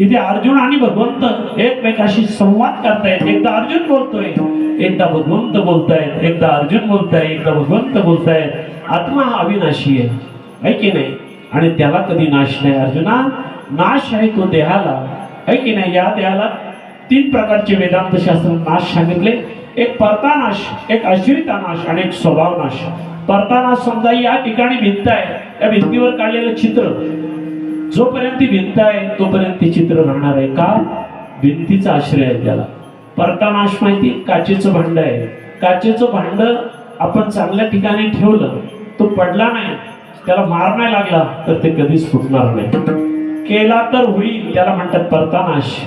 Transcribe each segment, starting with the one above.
इथे अर्जुन आणि भगवंत एकमेकाशी संवाद करतायत. एकदा अर्जुन बोलतोय एकदा भगवंत बोलतायत. एकदा अर्जुन बोलताय एकदा भगवंत बोलतायत. आत्मा हा अविनाशी आहे. है की नाही? आणि त्याला कधी नाश नाही अर्जुना. नाश आहे तो देहाला. है की नाही? या देहाला तीन प्रकारचे वेदांत शास्त्र नाश सांगितले. एक परतानाश एक आश्रिता नाश आणि एक स्वभाव नाश परतानाश समजा या ठिकाणी भिंत आहे. त्या भिंतीवर काढलेलं चित्र. जोपर्यंत ती भिंत आहे तोपर्यंत ते चित्र राहणार आहे. का? भिंतीचा आश्रय आहे त्याला. परतानाश माहिती काचेचं भांड आहे. काचेचं भांड आपण चांगल्या ठिकाणी ठेवलं तो पडला नाही त्याला मार नाही लागला तर ते कधीच फुटणार नाही. केला तर होईल त्याला म्हणतात परतानाश.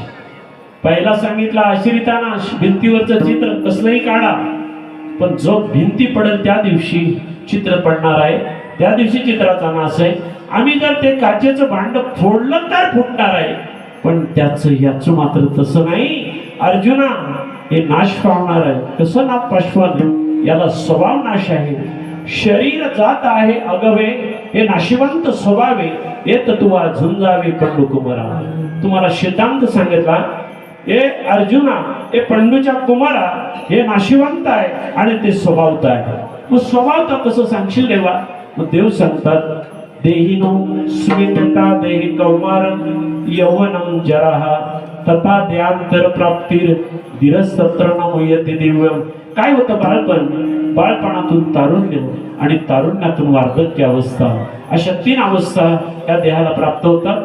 पहिला सांगितला आश्रितानाश. भिंतीवरचं चित्र कसलंही काढा पण जो भिंती पडेल त्या दिवशी चित्र पडणार आहे. त्या दिवशी चित्राचा नाश आहे. आम्ही जर ते काचेचं भांड फोडलं तर फुटणार आहे. पण त्याच याच मात्र तसं नाही. अर्जुना हे नाश पावणार आहे. कसं ना पाशवन? याला स्वभाव नाश आहे. शरीर जात आहे अगवे. हे नाशिवंत स्वभावे. येत तुवा झुंजावे पंडू कुमारा तुम्हाला सिद्धांत सांगितला? हे अर्जुना हे पंडूच्या कुमारा हे नाशिवंत आहे आणि ते स्वभावत आहे. मग स्वभावता कसं सांगशील देवा? मग देव सांगतात देहिनो स्मितता देहि कौमार यौवनं जराहा तथा द्यांतर प्राप्तीर धीरसत्र न मुयते दिव्यम। काय होतं बाळपण बाळपणातून तारुण्य आणि तारुण्यातून वार्धक्य अवस्था। अशा तीन अवस्था या देहाला प्राप्त होतात.